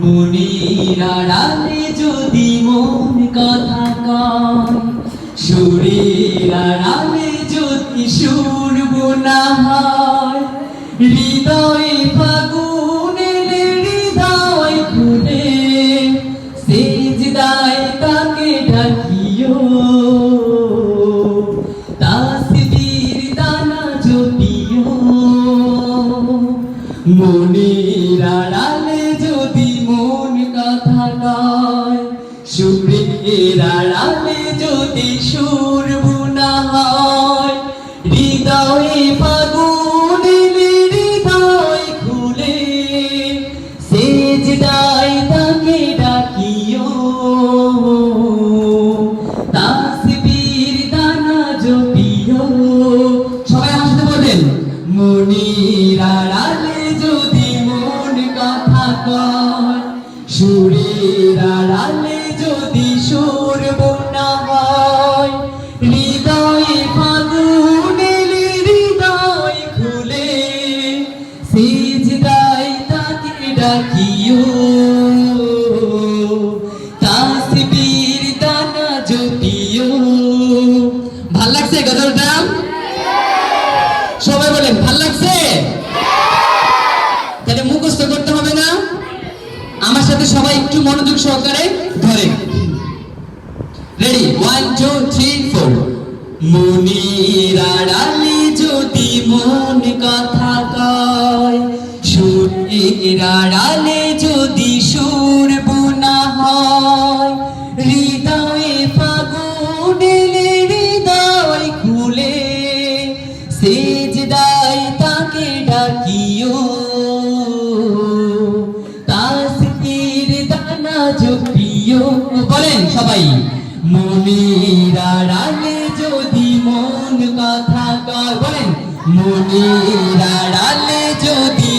মনির আড়ালে যদি মন কথা কয়, সুরের আড়ালে যদি সুর বোনা হয়, হৃদয়ে ফাগুনে হৃদয় খুলে সেজদায় তাকে ডাকিও। তাসবীর দানা জপিও। মনির আড়ালে আড়ালে যদি সুর বুনা হয়, হৃদয়ে ফাগুন হৃদয় খুলে। সেজদায় তাকে ডাকিও। তাসবীর দানা জপিও। সবাই আসতে বলেন, মনির আড়ালে যদি মন কথা কয়, সুরের আড়ালে ডাকিও তাসবীর দানা জপিও। ভালো লাগছে গজলটা? সবাই বলেন, ভালো লাগছে? তাহলে করতে হবে না। আমার সাথে সবাই একটু মনোযোগ সহকারে ধরে। Ready one two three four মনির সুরের আড়ালে যদি সুর বোনা হয়, হৃদয়ে ফাগুনে হৃদয় খুলে, সেজদায় তাকে ডাকিও। তাসবীর দানা জপিও। বলেন সবাই মনির আড়ালে যদি মন কথা কয়, বলেন মনির আড়ালে যদি